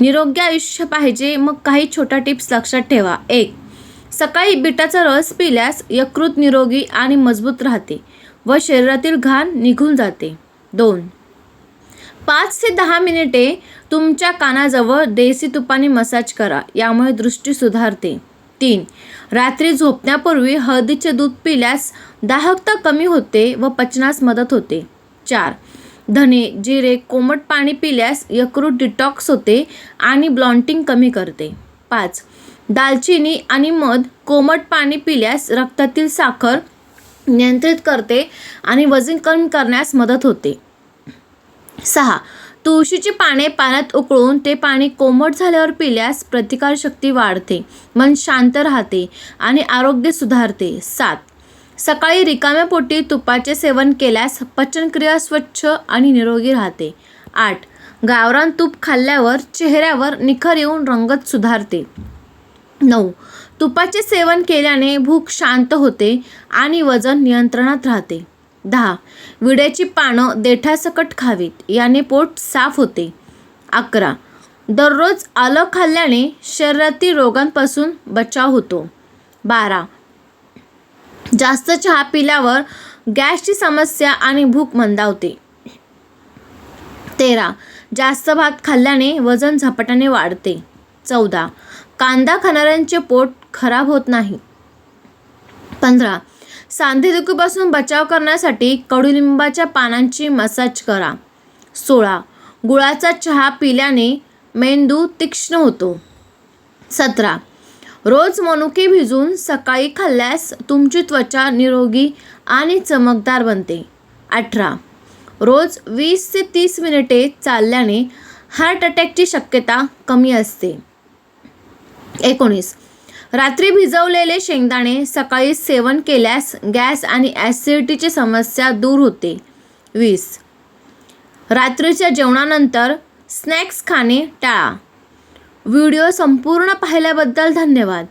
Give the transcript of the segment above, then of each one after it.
निरोगी आयुष्य पाहिजे. मग काही छोट्या टिप्स लक्षात ठेवा. एक सकाळी बिटाचा रस पिल्यास यकृत निरोगी आणि मजबूत राहते व शरीरातील घाण निघून जाते. दोन पाच ते दहा मिनिटे तुमच्या कानाजवळ देसी तुपाने मसाज करा. यामुळे दृष्टी सुधारते. तीन रात्री झोपण्यापूर्वी हळदीचे दूध पिल्यास दाहकता कमी होते व पचनास मदत होते. चार धने जिरे कोमट पाणी पिल्यास यकृत डिटॉक्स होते आणि ब्लॉन्टिंग कमी करते. पाच दालचिनी आणि मध कोमट पाणी पिल्यास रक्तातील साखर नियंत्रित करते आणि वजन कमी करण्यास मदत होते. सहा तुळशीची पाने पाण्यात उकळून ते पाणी कोमट झाल्यावर पिल्यास प्रतिकारशक्ती वाढते मन शांत राहते आणि आरोग्य सुधारते. सात सकाळी रिकाम्या पोटी तुपाचे सेवन केल्यास पचनक्रिया स्वच्छ आणि निरोगी राहते. आठ. गावरान तूप खाल्ल्यावर चेहऱ्यावर निखर येऊन रंगत सुधारते. नऊ. तुपाचे सेवन केल्याने भूक शांत होते आणि वजन नियंत्रणात राहते. दहा. विड्याची पानं देठासकट खावीत याने पोट साफ होते. अकरा. दररोज आलं खाल्ल्याने शरीरातील रोगांपासून बचाव होतो. बारा. जास्त चहा पिल्यावर गॅसची समस्या आणि भूक मंदावते. तेरा. जास्त भात खाल्ल्याने वजन झपाट्याने वाढते. चौदा. कांदा खाणाऱ्यांचे पोट खराब होत नाही. पंधरा. सांधेदुखीपासून बचाव करण्यासाठी कडुलिंबाच्या पानांची मसाज करा. सोळा. गुळाचा चहा पिल्याने मेंदू तीक्ष्ण होतो. सतरा. रोज मनुके भिजून सकाळी खाल्ल्यास तुमची त्वचा निरोगी आणि चमकदार बनते. अठरा. रोज वीस ते तीस मिनिटे चालल्याने हार्ट अटॅकची शक्यता कमी असते. एकोणीस. रात्री भिजवलेले शेंगदाणे सकाळी सेवन केल्यास गॅस आणि ॲसिडिटीची समस्या दूर होते. वीस. रात्रीच्या जेवणानंतर स्नॅक्स खाणे टाळा. व्हिडिओ संपूर्ण पाहिल्याबद्दल धन्यवाद.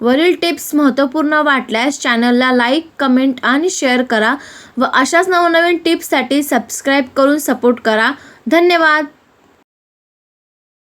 वरील टिप्स महत्त्वपूर्ण वाटल्यास चॅनलला लाईक कमेंट आणि शेअर करा व अशाच नवनवीन टिप्ससाठी सबस्क्राईब करून सपोर्ट करा. धन्यवाद.